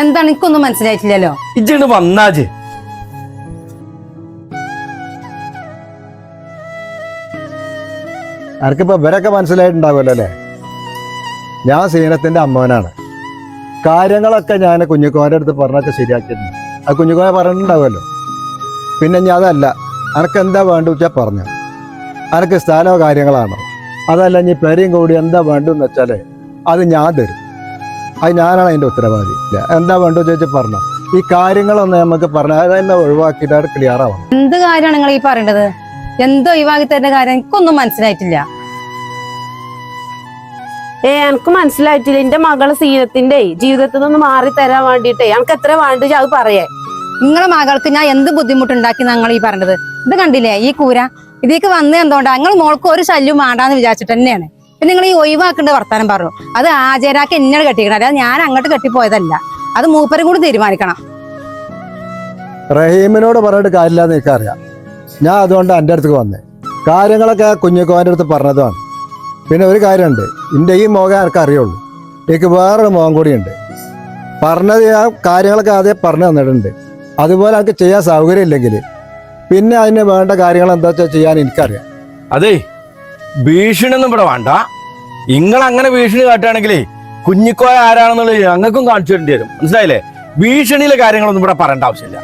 എന്താണ് എനിക്കൊന്നും മനസ്സിലായിട്ടില്ലല്ലോ. ഇജ്ജിങ്ങോട്ട് വന്നാജ് അനക്കിപ്പോ ഇവരൊക്കെ മനസ്സിലായിട്ടുണ്ടാവുമല്ലോ അല്ലേ? ഞാൻ സീനത്തിന്റെ അമ്മവനാണ്. കാര്യങ്ങളൊക്കെ ഞാൻ കുഞ്ഞുക്കോന്റെ അടുത്ത് പറഞ്ഞൊക്കെ ശരിയാക്കിയിരുന്നു ആ കുഞ്ഞുക്കോനെ പറഞ്ഞിട്ടുണ്ടാവുമല്ലോ. പിന്നെ ഞാൻ അതല്ല അനക്ക് എന്താ വേണ്ട വെച്ചാൽ പറഞ്ഞു. അനക്ക് സ്ഥലമോ കാര്യങ്ങളാണോ? അതല്ല ഇനി പേരെയും കൂടി എന്താ വേണ്ടെന്ന് വെച്ചാലേ അത് ഞാൻ തരും. അത് ഞാനാണ് അതിന്റെ ഉത്തരവാദി. എന്താ വേണ്ടോ ചോദിച്ചാൽ പറഞ്ഞു. ഈ കാര്യങ്ങളൊന്നും നമുക്ക് പറഞ്ഞാൽ അതെന്നെ ഒഴിവാക്കിയിട്ട് ക്ലിയറാവാം ക്ലിയർ ആവണം. എന്ത് കാര്യമാണ് നിങ്ങൾ ഈ പറയേണ്ടത്? എന്തോ ഒഴിവാക്കി തരുന്ന കാര്യം എനിക്കൊന്നും മനസ്സിലായിട്ടില്ല. ഏ എനിക്ക് മനസ്സിലായിട്ടില്ല. എന്റെ മകളെ സീനത്തിന്റെ ജീവിതത്തിൽ നിന്ന് മാറി തരാൻ വേണ്ടിട്ടേ എനിക്ക് എത്ര വേണ്ടി അത് പറയേ. നിങ്ങളെ മകൾക്ക് ഞാൻ എന്ത് ബുദ്ധിമുട്ടുണ്ടാക്കി നിങ്ങൾ ഈ പറഞ്ഞത് ഇത് കണ്ടില്ലേ? ഈ കൂര. ഇതിലേക്ക് വന്ന് എന്തുകൊണ്ടാ നിങ്ങൾ മോൾക്ക് ഒരു ശല്യം വേണ്ടാന്ന് വിചാരിച്ചിട്ട് തന്നെയാണ്. പിന്നെ നിങ്ങൾ ഈ ഒഴിവാക്കേണ്ട വർത്താനം പറഞ്ഞു. അത് ആചാരാക്കി എന്നെ കെട്ടിക്കണം അല്ലാതെ ഞാൻ അങ്ങോട്ട് കെട്ടിപ്പോയതല്ല. അത് മൂപ്പരും കൂടി തീരുമാനിക്കണം. റഹീമിനോട് പറഞ്ഞിട്ട് കാര്യമില്ലാന്ന് എനിക്കറിയാം. ഞാൻ അതുകൊണ്ട് എന്റെ അടുത്തേക്ക് വന്നേ. കാര്യങ്ങളൊക്കെ കുഞ്ഞിക്കോന്റെ അടുത്ത് പറഞ്ഞതാണ്. പിന്നെ ഒരു കാര്യമുണ്ട്. എന്റെ ഈ മുഖം ആർക്കും അറിയുള്ളൂ. എനിക്ക് വേറൊരു മുഖം കൂടിയുണ്ട്. പറഞ്ഞത് ആ കാര്യങ്ങളൊക്കെ ആദ്യം പറഞ്ഞു തന്നിട്ടുണ്ട്. അതുപോലെ എനിക്ക് ചെയ്യാൻ സൗകര്യം ഇല്ലെങ്കിൽ പിന്നെ അതിന് വേണ്ട കാര്യങ്ങൾ എന്താ വെച്ചാൽ ചെയ്യാൻ എനിക്കറിയാം. അതെ ഭീഷണി ഒന്നും ഇവിടെ വേണ്ട. നിങ്ങൾ അങ്ങനെ ഭീഷണി കാട്ടുകയാണെങ്കിലേ കുഞ്ഞിക്കോയ ആരാണെന്നുള്ളത് ഞങ്ങൾക്കും കാണിച്ചു തരേണ്ടി വരും. മനസ്സിലായില്ലേ? ഭീഷണിയിലെ കാര്യങ്ങളൊന്നും ഇവിടെ പറയേണ്ട ആവശ്യമില്ല.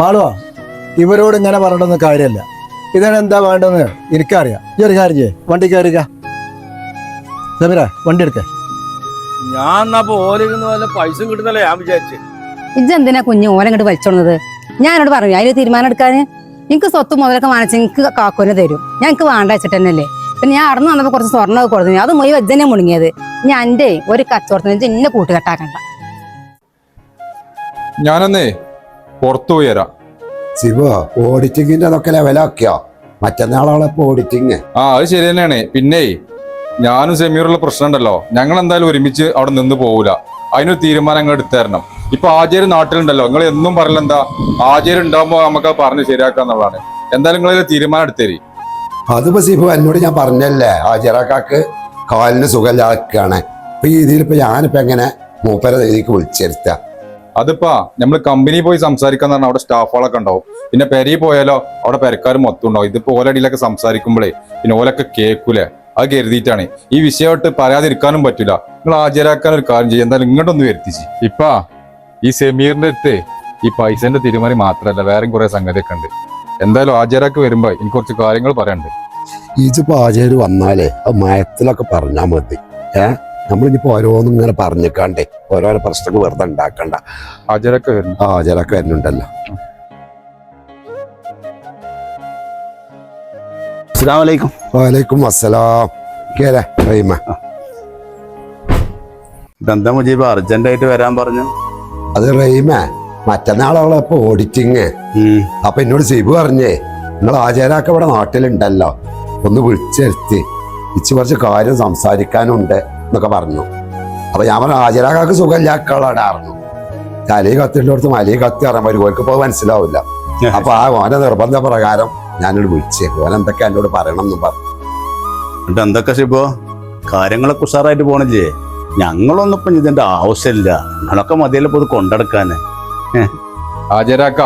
മാളുവാ ഇവരോട് ഇങ്ങനെ പറയേണ്ടെന്ന് കാര്യമല്ല. ഇതിന് എന്താ വേണ്ടതെന്ന് എനിക്കറിയാം. ഈ ഒരു കാര്യം ചെയ്യേ. വണ്ടി കയറിക്ക സമീര വണ്ടി എടുക്ക. ഞാൻ എന്നാ പൈസ കിട്ടുന്നല്ലേ ഞാൻ വിചാരിച്ചു. ഇജെന്തിനാ കുഞ്ഞ് ഓലങ്ങോട്ട് വലിച്ചോണത് ഞാനോട് പറഞ്ഞു അതിന് തീരുമാനം എടുക്കാന്? എനിക്ക് സ്വത്ത് മുതലൊക്കെ വാങ്ങിച്ച് എനിക്ക് കാക്കുവിനെ തരും. ഞാൻ എനിക്ക് വേണ്ട വെച്ചിട്ട് തന്നെയല്ലേ? പിന്നെ ഞാൻ അടന്ന് വന്നപ്പോൾ കുറച്ച് സ്വർണമൊക്കെ കൊടുത്തു. അത് മുഴുവൻ വെജനെ മുണങ്ങിയത് ഞാൻ എന്റെ ഒരു കച്ചവടത്തിന് വെച്ച് എന്നെ കൂട്ടുകെട്ടാക്കണ്ട ഞാനന്നേ പുറത്തു പോയരാ ശിവ ഓഡിറ്റിങ്ങിന്റെ അതൊക്കെ ലെവലാക്കിയോ മറ്റന്നാളെ ഓഡിറ്റിങ് ആ അത് ശരി തന്നെയാണ്. പിന്നെ ഞാനും സെമീറുള്ള പ്രശ്നം ഉണ്ടല്ലോ ഞങ്ങൾ എന്തായാലും ഒരുമിച്ച് അവിടെ നിന്ന് പോകൂല അതിനൊരു തീരുമാനം അങ്ങ് എടുത്തു തരണം ഇപ്പൊ ആചാര്യ നാട്ടിലുണ്ടല്ലോ. നിങ്ങൾ എന്നും പറയല എന്താ ആചാര്യ ഉണ്ടാകുമ്പോ നമുക്ക് പറഞ്ഞ് ശരിയാക്കാന്നുള്ളതാണ് എന്തായാലും നിങ്ങൾ തീരുമാനം എടുത്തേരി. അതിപ്പോ സീഫ് എന്നോട് ഞാൻ പറഞ്ഞല്ലേ ആചാരക്കാക്ക് കാലിന് സുഖമില്ലാക്കാണ് അപ്പൊ ഈ ഇതിലിപ്പോ ഞാനിപ്പോ എങ്ങനെ മൂപ്പര ഇതിലേക്ക് വിളിച്ചിരുത്ത അതിപ്പാ നമ്മൾ കമ്പനി പോയി സംസാരിക്കാന്ന് പറഞ്ഞാൽ അവിടെ സ്റ്റാഫുകളൊക്കെ ഉണ്ടാവും. പിന്നെ പെരി പോയാലോ അവിടെ പെരക്കാർ മൊത്തം ഉണ്ടാവും. ഇതിപ്പോ ഓലടിയിലൊക്കെ സംസാരിക്കുമ്പോഴേ പിന്നെ ഓലൊക്കെ കേൾക്കൂലേ അത് കരുതിയിട്ടാണ്. ഈ വിഷയമായിട്ട് പറയാതിരിക്കാനും പറ്റില്ല നിങ്ങൾ ഹാജരാക്കാൻ ഒരു കാര്യം ചെയ്യും. എന്തായാലും ഇങ്ങോട്ടൊന്ന് വരുത്തിച്ച്. ഇപ്പാ ഈ സെമീറിന്റെ അടുത്ത് ഈ പൈസന്റെ തീരുമാനം മാത്രമല്ല വേറെയും കുറെ സംഗതിയൊക്കെ ഉണ്ട്. എന്തായാലും ആചാരൊക്കെ വരുമ്പോ എനിക്ക് കുറച്ച് കാര്യങ്ങൾ പറയാനുണ്ട്. ഇതിപ്പോ ആചാര് വന്നാലേ അത് മയത്തിലൊക്കെ പറഞ്ഞാ മതി. ഏ? നമ്മളിനിപ്പോ ഓരോന്നും ഇങ്ങനെ പറഞ്ഞിക്കാണ്ടേ ഓരോരോ പ്രശ്നങ്ങൾ വെറുതെ ഉണ്ടാക്കണ്ട. ആചാരൊക്കെ വരുന്നു ആചാരൊക്കെ വരുന്നുണ്ടല്ലോ. അസ്സാം വലൈക്കും അസ്സലാം. കേരെ റഹീമ. ഇതെന്താ മുജീബ്? അർജന്റായിട്ട് വരാൻ പറഞ്ഞു. അത് റഹീമേ മറ്റന്നാളോളം ഇപ്പൊ ഓഡിറ്റിങ് ഉം. അപ്പൊ എന്നോട് സിബു പറഞ്ഞേ നിങ്ങൾ ആചാരമൊക്കെ ഇവിടെ നാട്ടിലുണ്ടല്ലോ ഒന്ന് വിളിച്ചെടുത്ത് ഇച്ച് കുറച്ച് കാര്യം സംസാരിക്കാനുണ്ട് എന്നൊക്കെ പറഞ്ഞു. അപ്പൊ ഞാൻ പറഞ്ഞു ആചാരാക്കാക്ക് സുഖമില്ലാക്കളാണ് അറിഞ്ഞു തലയിൽ കത്തിന്റെ മലയിൽ കത്തി അറിയാൻ ഒരു ഓർക്ക് ഇപ്പോൾ മനസ്സിലാവില്ല. അപ്പൊ ആ ഓന നിർബന്ധ പ്രകാരം ഞാനോട് വിളിച്ചേ ഓൻ എന്തൊക്കെ എന്നോട് പറയണം എന്നും പറഞ്ഞു. എന്നിട്ട് എന്തൊക്കെ ശിബോ? കാര്യങ്ങളൊക്കെ ഉഷാറായിട്ട് പോണില്ലേ? ഞങ്ങളൊന്നും ഇപ്പം ഇതിന്റെ ആവശ്യമില്ല. നിങ്ങളൊക്കെ മതിയല്ലോ ഇത് കൊണ്ടെടുക്കാന്? ഹാജരാക്ക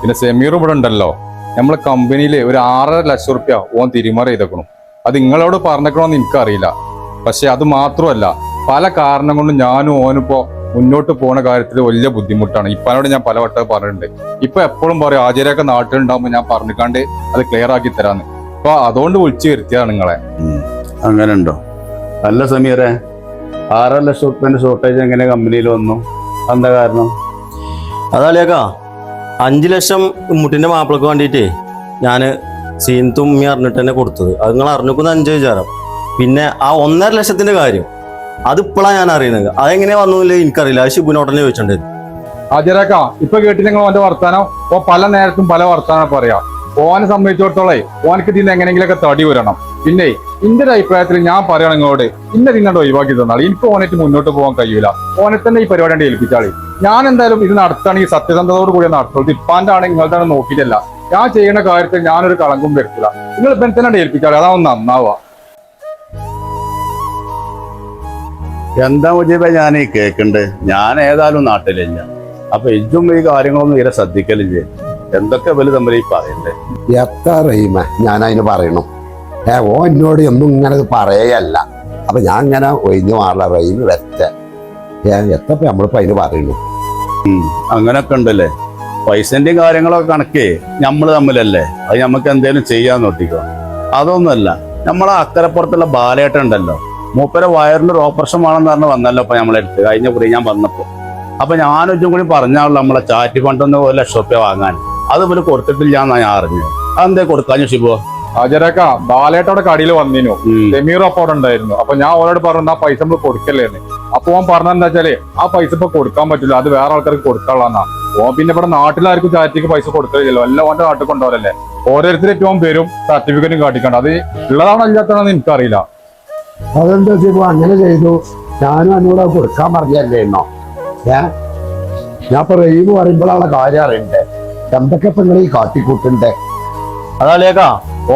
പിന്നെ സെമീർ ഇവിടെ ഉണ്ടല്ലോ. നമ്മളെ കമ്പനിയിൽ ഒരു ആറര ലക്ഷം റുപ്യ ഓൻ തിരിമറി ചെയ്തേക്കണം. അത് നിങ്ങളോട് പറഞ്ഞേക്കണമെന്ന് എനിക്കറിയില്ല. പക്ഷെ അത് മാത്രമല്ല പല കാരണം കൊണ്ട് ഞാനും ഓനിപ്പോ മുന്നോട്ട് പോണ കാര്യത്തിൽ വലിയ ബുദ്ധിമുട്ടാണ്. ഇപ്പനോട് ഞാൻ പലവട്ടം പറഞ്ഞിട്ടുണ്ട്. ഇപ്പൊ എപ്പോഴും പറയും ആചാര്യൊക്കെ നാട്ടിലുണ്ടാകുമ്പോൾ ഞാൻ പറഞ്ഞിക്കാണ്ട് അത് ക്ലിയർ ആക്കി തരാന്ന്. അപ്പൊ അതുകൊണ്ട് വിളിച്ചു വരുത്തിയതാണ് നിങ്ങളെ. അങ്ങനെ ഉണ്ടോ അല്ല സമീറെ. ആറര ലക്ഷം റുപ്യന്റെ ഷോർട്ടേജ് എങ്ങനെ കമ്പനിയിൽ വന്നു? എന്താ കാരണം? അതാലേക്കാ അഞ്ച് ലക്ഷം മുട്ടിന്റെ മാപ്പിളക്ക് വേണ്ടിയിട്ടേ ഞാൻ സീൻ തുമ്മി അറിഞ്ഞിട്ട് തന്നെ കൊടുത്തത്. അത് നിങ്ങൾ അറിഞ്ഞിക്കുന്ന അഞ്ച് വിചാരം. പിന്നെ ആ ഒന്നര ലക്ഷത്തിന്റെ കാര്യം അത് അതിപ്പോഴാണ് ഞാൻ അറിയുന്നത്. അതെങ്ങനെ വന്നില്ല എനിക്കറിയില്ല. അത് ശിബുനോട്ടനെ ചോദിച്ചിട്ടുണ്ടായിരുന്നു ഹാജരാക്ക ഇപ്പൊ കേട്ടില്ലെങ്കിൽ നിങ്ങൾ ഓന്റെ വർത്താനം ഇപ്പൊ പല നേരത്തും പല വർത്താനം പറയാ. ഓനെ സംബന്ധിച്ചിടത്തോളം ഓനക്ക് ഇതിന് എങ്ങനെയെങ്കിലൊക്കെ തടി വരണം. പിന്നെ എന്റെ ഒരു അഭിപ്രായത്തിൽ ഞാൻ പറയണം നിങ്ങളോട് ഇന്ന തിന്നണ്ട് ഒഴിവാക്കി തന്നാൽ എനിക്ക് ഓനായിട്ട് മുന്നോട്ട് പോകാൻ കഴിയൂല. ഓനെ തന്നെ ഈ പരിപാടി ഏൽപ്പിച്ചാൽ ഞാൻ എന്തായാലും ഇത് നടത്തുകയാണെങ്കിൽ സത്യസന്ധതയോട് കൂടി നടത്തുള്ളൂ ഇപ്പാന്റെ ആണ് നിങ്ങളുടെ നോക്കിയിട്ടല്ല. ഞാൻ ചെയ്യുന്ന കാര്യത്തിൽ ഞാനൊരു കളങ്കും വരുത്തില്ല. നിങ്ങൾ ഇപ്പം തന്നെ ഏൽപ്പിച്ചാളി. അതാവും നന്നാവുക. എന്താ മുജീബ ഞാൻ ഈ കേക്കുണ്ട്? ഞാൻ ഏതായാലും നാട്ടിലില്ല. അപ്പൊ ഇജും ഈ കാര്യങ്ങളൊന്നും തീരെ ശ്രദ്ധിക്കലില്ലേ? എന്തൊക്കെ വലുത് തമ്മിൽ ഈ പറയണ്ടേ? എത്ര റീമ ഞാൻ അതിന് പറയണു. ഏ ഓ എന്നോട് ഒന്നും ഇങ്ങനെ പറയല്ല അപ്പൊ ഞാൻ ഇങ്ങനെ ഒഴിഞ്ഞു മാറില്ല റീമ് വെച്ച ഏ എത്തപ്പോ നമ്മളിപ്പോ അതിന് പറയണു. അങ്ങനൊക്കെ ഉണ്ടല്ലേ? പൈസന്റെയും കാര്യങ്ങളൊക്കെ കണക്കേ നമ്മൾ തമ്മിലല്ലേ? അത് നമുക്ക് എന്തേലും ചെയ്യാൻ നോട്ടിക്കോ അതൊന്നുമല്ല നമ്മളെ അക്കരപ്പുറത്തുള്ള ബാലേട്ടൻ ഉണ്ടല്ലോ. മൂപ്പര വയറിന്റെ ഓപ്പറേഷൻ വേണമെന്ന് പറഞ്ഞ് വന്നല്ലോ ഇപ്പൊ നമ്മളെ കഴിഞ്ഞ കുറി ഞാൻ വന്നപ്പോ. അപ്പൊ ഞാനൊച്ചും കൂടി പറഞ്ഞാണല്ലോ നമ്മളെ ചാറ്റി ഫണ്ടൊന്ന് ഒരു ലക്ഷം റുപ്യ വാങ്ങാൻ. അത് ഇവർ കൊടുത്തിട്ടില്ല എന്നാ ഞാൻ അറിഞ്ഞു അതെന്തേ കൊടുക്കാഞ്ഞു ഷിബോ? അജരക്ക ബാലേട്ടോടെ കടയിൽ വന്നിനു. സെമീർ അപ്പൊ അവിടെ ഉണ്ടായിരുന്നു. അപ്പൊ ഞാൻ ഓരോട് പറഞ്ഞു ആ പൈസ നമ്മൾ കൊടുക്കല്ലേന്ന്. അപ്പൊ ഓൻ പറഞ്ഞെന്താ വെച്ചാൽ ആ പൈസ ഇപ്പൊ കൊടുക്കാൻ പറ്റില്ല. അത് വേറെ ആൾക്കാർക്ക് കൊടുക്കാനുള്ളതാ. ഓൻ പിന്നെ ഇവിടെ നാട്ടിലാർക്കും ചാരിറ്റിക്ക് പൈസ കൊടുക്കില്ലല്ലോ എല്ലാം ഓന്റെ നാട്ടിൽ കൊണ്ടുപോകലല്ലേ. ഓരോരുത്തരും ഓൻ പേരും സർട്ടിഫിക്കറ്റും കാട്ടിക്കണ്ട. അത് ഉള്ളതാണോ ഇല്ലാത്തതാണെന്ന് എനിക്കറിയില്ല. അതെന്താ ചെയ്തു അങ്ങനെ ചെയ്തു. ഞാനും എന്നോട് കൊടുക്കാൻ പറഞ്ഞല്ലേ എന്നോ? ഏ? ഞാൻ ഇപ്പൊ റഹീമ് പറയുമ്പോഴാണ് കാര്യം അറിയണ്ടേ? എന്തൊക്കെ ഇപ്പൊ നിങ്ങൾ ഈ കാട്ടിക്കൂട്ടുണ്ടേ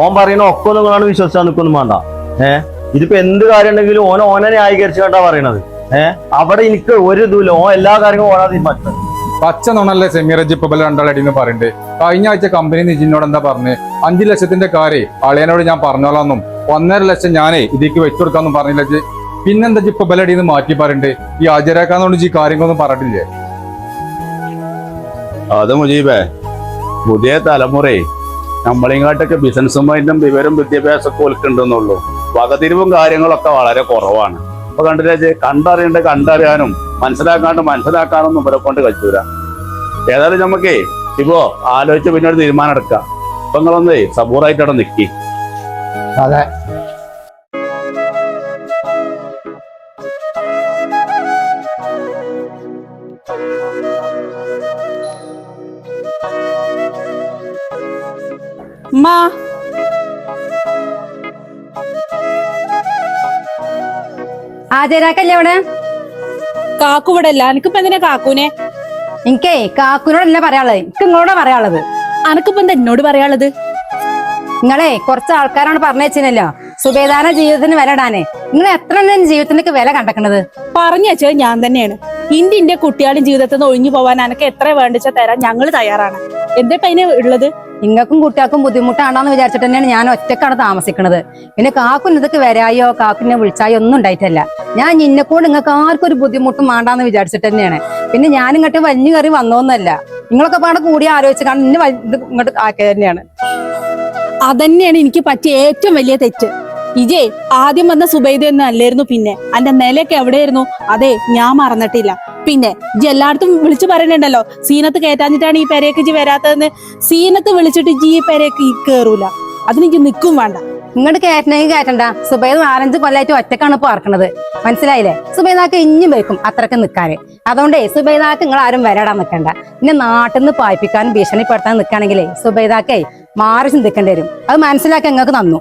ഓൻ പറയുന്ന ഒക്കെ നിങ്ങളാണ് വിശ്വസിച്ചാൽ നിൽക്കൊന്നും വേണ്ട. ഏഹ് ഇതിപ്പോ എന്ത് കാര്യം ഉണ്ടെങ്കിലും ഓൻ ഓനെ ന്യായീകരിച്ചു കണ്ടാ പറയണത്. ഏഹ് അവിടെ എനിക്ക് ഒരു ഇതുമില്ല. ഓ എല്ലാ കാര്യങ്ങളും ഓനാ തീരുമാനിച്ചത്. പച്ച നുണല്ലേ സെമീറജ് ഇപ്പൊ രണ്ടാളടിന്ന് പറയണ്ടേ. കഴിഞ്ഞ ആഴ്ച കമ്പനി നിജിനോട് എന്താ പറഞ്ഞ്? അഞ്ചു ലക്ഷത്തിന്റെ കാര്യം അളിയനോട് ഞാൻ പറഞ്ഞോളാന്നും. ഒന്നര ലക്ഷം ഞാനേ ഇതിക്ക് വെച്ചു കൊടുക്കാന്നും പറഞ്ഞില്ല. പിന്നെന്താ ഇപ്പൊ ബലടിന്ന് മാറ്റി പറയണ്ടേ? ഈ ഹാജരാക്കാന്നോണ്ട് ഈ കാര്യങ്ങളൊന്നും പറഞ്ഞിട്ടില്ലേ? അത് മുജീബേ പുതിയ തലമുറയെ നമ്മളെങ്ങാട്ടൊക്കെ ബിസിനസ്സുമായിട്ടും വിവരം വിദ്യാഭ്യാസമൊക്കെ ഒൽക്കുണ്ടെന്നുള്ളൂ വകതിരിവും കാര്യങ്ങളൊക്കെ വളരെ കുറവാണ്. അപ്പൊ കണ്ടില്ലേ കണ്ടറിയണ്ട കണ്ടറിയാനും മനസ്സിലാക്കാണ്ട് മനസ്സിലാക്കാനൊന്നും ഇവരെ കൊണ്ട് കഴിച്ചൂല. ഏതായാലും നമുക്കേ ഇപ്പോ ആലോചിച്ച് പിന്നീട് തീരുമാനം എടുക്കാം. അപ്പൊ നിങ്ങളൊന്നേ സബൂറായിട്ട് അവിടെ നിക്കി. അതെ. മാ ആചാരാക്കല്ലേ അവിടെ? കാക്കു ഇവിടെ അല്ല. എനിക്കിപ്പോ എന്തിനാ കാക്കൂനെ എനിക്കേ കാക്കൂനോടല്ല പറയാനുള്ളത്. എനിക്ക് നിങ്ങളോടാ പറയാനുള്ളത്. അനക്കിപ്പോ എന്താ എന്നോട് പറയാനുള്ളത്? നിങ്ങളെ കുറച്ച് ആൾക്കാരാണ് പറഞ്ഞു വെച്ചിനല്ലോ. സുബേദാന ജീവിതത്തിന് വില ഇടാനേ. നിങ്ങൾ എത്ര ജീവിതത്തിനൊക്കെ വില കണ്ടക്കണത്? പറഞ്ഞു വെച്ചത് ഞാൻ തന്നെയാണ്. ഇന്റെ ഇന്റെ കുട്ടികളും ജീവിതത്തിൽ നിന്ന് ഒഴിഞ്ഞു പോവാൻ അനക്ക് എത്ര വേണ്ടിച്ച തരാൻ ഞങ്ങൾ തയ്യാറാണ്. എന്നിട്ട് അതിന് ഉള്ളത്? നിങ്ങൾക്കും കുട്ടികൾക്കും ബുദ്ധിമുട്ടാണെന്ന് വിചാരിച്ചിട്ട് തന്നെയാണ് ഞാൻ ഒറ്റക്കാണ് താമസിക്കുന്നത്. പിന്നെ കാക്കുന് ഇതൊക്കെ വരായോ? കാക്കുനെ വിളിച്ചായോ? ഒന്നും ഉണ്ടായിട്ടല്ല. ഞാൻ നിന്നെക്കൊണ്ട് നിങ്ങൾക്ക് ആർക്കും ഒരു ബുദ്ധിമുട്ടും വേണ്ടാന്ന് വിചാരിച്ചിട്ട് തന്നെയാണ്. പിന്നെ ഞാൻ ഇങ്ങോട്ട് വലിഞ്ഞു കയറി വന്നോന്നല്ല. നിങ്ങളൊക്കെ പാടെ കൂടി ആലോചിച്ച് കാണാൻ ഇന്ന് ഇങ്ങോട്ട് ആക്കിയത് തന്നെയാണ്. അതന്നെയാണ് എനിക്ക് പറ്റിയ ഏറ്റവും വലിയ തെറ്റ്. ഇജേ ആദ്യം വന്ന സുബൈദ അല്ലായിരുന്നു പിന്നെ. അന്റെ നിലയൊക്കെ എവിടെയായിരുന്നു? അതെ ഞാൻ മറന്നിട്ടില്ല. പിന്നെ ജി എല്ലായിടത്തും വിളിച്ചു പറയുന്നുണ്ടല്ലോ സീനത്ത് കയറ്റാഞ്ഞിട്ടാണ് ഈ പെരേക്ക് ജി വരാത്തതെന്ന്. സീനത്ത് വിളിച്ചിട്ട് ജി ഈ പെരേക്ക് കേറൂല. അതിനെനിക്ക് നിൽക്കും വേണ്ട. ഇങ്ങോട്ട് കയറ്റണമെങ്കിൽ കയറ്റണ്ട. സുബൈദ് നാലഞ്ച് കൊല്ലായിട്ട് ഒറ്റക്കാണ് ഇപ്പൊ മനസ്സിലായില്ലേ? സുബൈദാക്ക് ഇഞ്ഞും വെക്കും അത്രയ്ക്ക് നിൽക്കാന് അതുകൊണ്ടേ സുബൈദാക്ക് നിങ്ങൾ ആരും വരാടാൻ നിൽക്കണ്ട പിന്നെ നാട്ടിൽ നിന്ന് പായിപ്പിക്കാനും ഭീഷണിപ്പെടുത്താൻ നിൽക്കുകയാണെങ്കിലേ സുബൈദാക്കേ മാറി ചിന്തിക്കേണ്ടി വരും. അത് മനസ്സിലാക്കി നിങ്ങൾക്ക് തന്നു.